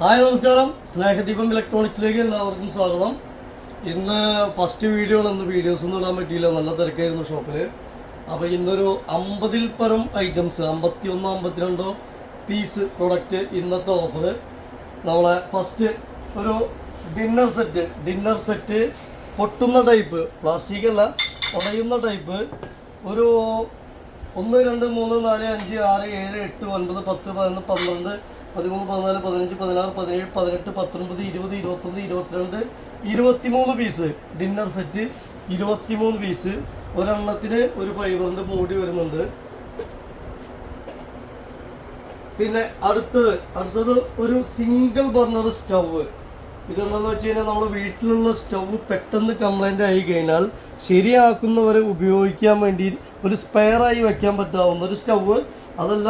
Hi നമസ്കാരം. സ്നേഹദീപം ഇലക്ട്രോണിക്സിലേക്ക് എല്ലാവർക്കും സ്വാഗതം. ഇന്ന് ഫസ്റ്റ് വീഡിയോ ആണ് വീഡിയോസ് ഒന്നും ഇടാൻ പറ്റിയില്ല. നല്ല തിരക്കായിരുന്നു ഷോപ്പിൽ അപ്പോൾ ഇന്നൊരു അമ്പതിൽ പരം ഐറ്റംസ് അമ്പത്തി ഒന്നോ അമ്പത്തിരണ്ടോ പീസ് പ്രൊഡക്റ്റ് ഇന്നത്തെ ഓഫർ നമ്മളെ ഫസ്റ്റ് ഒരു ഡിന്നർ സെറ്റ് ഡിന്നർ സെറ്റ് പൊട്ടുന്ന ടൈപ്പ് പ്ലാസ്റ്റിക് അല്ല ഉടയുന്ന ടൈപ്പ് ഒരു ഒന്ന് രണ്ട് മൂന്ന് നാല് അഞ്ച് ആറ് ഏഴ് എട്ട് ഒൻപത് പത്ത് പതിനൊന്ന് പന്ത്രണ്ട് പതിമൂന്ന് പതിനാല് പതിനഞ്ച് പതിനാറ് പതിനേഴ് പതിനെട്ട് പത്തൊൻപത് ഇരുപത് ഇരുപത്തൊന്ന് ഇരുപത്തിരണ്ട് ഇരുപത്തിമൂന്ന് പീസ് ഡിന്നർ സെറ്റ് ഇരുപത്തിമൂന്ന് പീസ് ഒരെണ്ണത്തിന് ഒരു ഫൈബറിന്റെ മൂടി വരുന്നുണ്ട്. പിന്നെ അടുത്തത് അടുത്തത് ഒരു സിംഗിൾ ബർണർ സ്റ്റവ് ഇതെന്താണെന്ന് വെച്ച് കഴിഞ്ഞാൽ നമ്മൾ വീട്ടിലുള്ള സ്റ്റവ് പെട്ടെന്ന് കംപ്ലൈന്റ് ആയി കഴിഞ്ഞാൽ ശരിയാക്കുന്നവരെ ഉപയോഗിക്കാൻ വേണ്ടി ഒരു സ്പെയറായി വെക്കാൻ പറ്റാവുന്ന ഒരു സ്റ്റവ് അതല്ല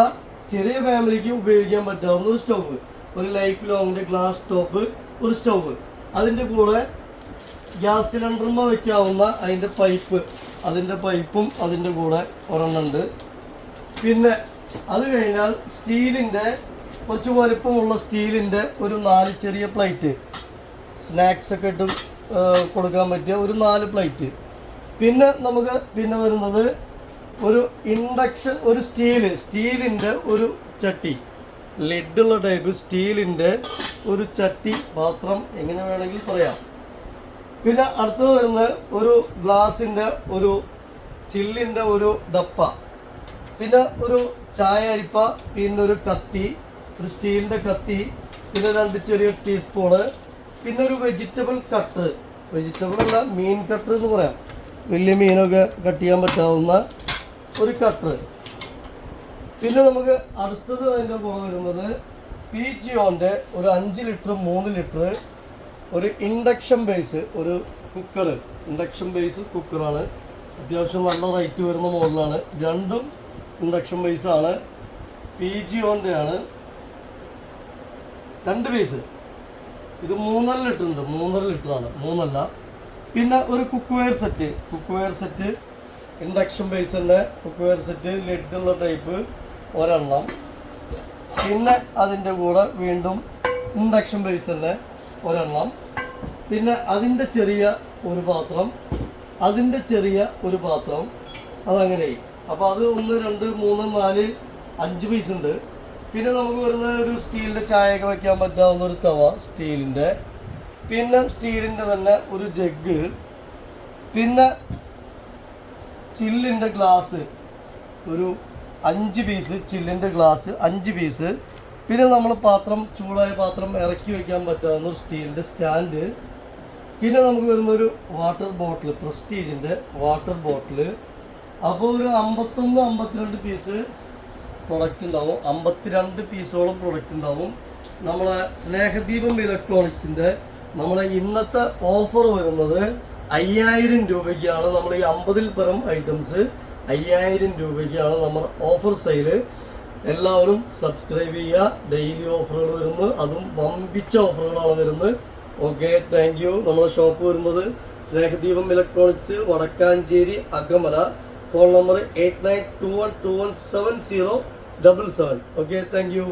ചെറിയ ഫാമിലിക്ക് ഉപയോഗിക്കാൻ പറ്റാവുന്ന ഒരു സ്റ്റവ് ഒരു ലൈഫ് ലോങ്ങിന്റെ ഗ്ലാസ് ടോപ്പ് ഒരു സ്റ്റോവ് അതിന്റെ കൂടെ ഗ്യാസ് സിലിണ്ടറിന് വെക്കാവുന്ന അതിന്റെ പൈപ്പ് അതിന്റെ പൈപ്പും അതിന്റെ കൂടെ ഒരെണ്ണുണ്ട് പിന്നെ അത് കഴിഞ്ഞാൽ സ്റ്റീലിന്റെ കുറച്ച് വലിപ്പമുള്ള സ്റ്റീലിന്റെ ഒരു നാല് ചെറിയ പ്ലേറ്റ് സ്നാക്സ് ഒക്കെ ഇട്ട് കൊടുക്കാൻ പറ്റിയ ഒരു നാല് പ്ലേറ്റ് പിന്നെ നമുക്ക് പിന്നെ വരുന്നത് ഒരു ഇൻഡക്ഷൻ ഒരു സ്റ്റീൽ സ്റ്റീലിന്റെ ഒരു ചട്ടി. ലിഡുള്ള ടൈപ്പ് സ്റ്റീലിന്റെ ഒരു ചട്ടി പാത്രം എങ്ങനെ വേണമെങ്കിൽ പറയാം. പിന്നെ അടുത്തത് വരുന്നത് ഒരു ഗ്ലാസിന്റെ ഒരു ചില്ലിന്റെ ഒരു ഡപ്പ. പിന്നെ ഒരു ചായ അരിപ്പ പിന്നെ ഒരു കത്തി ഒരു സ്റ്റീലിന്റെ കത്തി പിന്നെ രണ്ട് ചെറിയ ടീസ്പൂണ് പിന്നെ ഒരു വെജിറ്റബിൾ കട്ട് വെജിറ്റബിൾ അല്ല മീൻ കട്ടർ എന്ന് പറയാം. വലിയ മീനൊക്കെ കട്ട് ചെയ്യാൻ പറ്റാവുന്ന ഒരു കട്ടർ പിന്നെ നമുക്ക് അടുത്തത് അതിന്റെ കൂടെ വരുന്നത് പി ജിയോന്റെ ഒരു അഞ്ച് ലിറ്റർ മൂന്ന് ലിറ്റർ ഒരു ഇൻഡക്ഷൻ ബേസ് ഒരു കുക്കർ ഇൻഡക്ഷൻ ബേസ് കുക്കറാണ് അത്യാവശ്യം നല്ല റേറ്റ് വരുന്ന മോഡലാണ് രണ്ടും ഇൻഡക്ഷൻ ബേസാണ് പി ജിയോന്റെ ആണ്. രണ്ട് പീസ് ഇത് മൂന്നര ലിറ്റർ ഉണ്ട്. മൂന്നര ലിറ്ററാണ് മൂന്നല്ല. പിന്നെ ഒരു cookware set cookware set induction ബേസിന്റെ cookware set ലിഡുള്ള ടൈപ്പ് ഒരെണ്ണം. പിന്നെ അതിന്റെ കൂടെ വീണ്ടും ഇൻഡക്ഷൻ ബേസിന്റെ ഒരെണ്ണം. പിന്നെ അതിന്റെ ചെറിയ ഒരു പാത്രം അതിന്റെ ചെറിയ ഒരു പാത്രം. അതങ്ങനെ. അപ്പോൾ അത് ഒന്ന് രണ്ട് മൂന്ന് നാല് അഞ്ച് പീസ് ഉണ്ട്. പിന്നെ നമുക്ക് വരുന്ന ഒരു സ്റ്റീലിന്റെ ചായയൊക്കെ വയ്ക്കാൻ പറ്റാവുന്ന ഒരു തവ സ്റ്റീലിന്റെ പിന്നെ സ്റ്റീലിന്റെ തന്നെ ഒരു ജഗ് പിന്നെ ചില്ലിന്റെ ഗ്ലാസ് ഒരു അഞ്ച് പീസ് ചില്ലിന്റെ ഗ്ലാസ് അഞ്ച് പീസ് പിന്നെ നമ്മൾ പാത്രം ചൂടായ പാത്രം ഇറക്കി വയ്ക്കാൻ പറ്റാവുന്ന സ്റ്റീലിന്റെ സ്റ്റാൻഡ് പിന്നെ നമുക്ക് വരുന്ന ഒരു വാട്ടർ ബോട്ടിൽ പ്രസ്റ്റീജിന്റെ വാട്ടർ ബോട്ടിൽ അപ്പോൾ ഒരു അമ്പത്തൊന്ന് അമ്പത്തിരണ്ട് പീസ് പ്രൊഡക്റ്റ് ഉണ്ടാവും. അമ്പത്തിരണ്ട് പീസോളം പ്രൊഡക്റ്റ് ഉണ്ടാവും. നമ്മളെ സ്നേഹദീപം ഇലക്ട്രോണിക്സിന്റെ നമ്മളെ ഇന്നത്തെ ഓഫർ വരുന്നത് അയ്യായിരം രൂപയ്ക്കാണ് നമ്മൾ ഈ അമ്പതിൽ പരം ഐറ്റംസ് അയ്യായിരം രൂപയ്ക്കാണ് നമ്മൾ ഓഫർ സെയിൽ എല്ലാവരും സബ്സ്ക്രൈബ് ചെയ്യുക. ഡെയിലി ഓഫറുകൾ വരുന്നു അതും വമ്പിച്ച ഓഫറുകളാണ് വരുന്നത്. ഓക്കെ താങ്ക് യു നമ്മുടെ ഷോപ്പ് വരുന്നത് Snehadeepam electronics Vadakkanchery Akamala. Phone number eight nine two one two one seven zero double seven okay thank you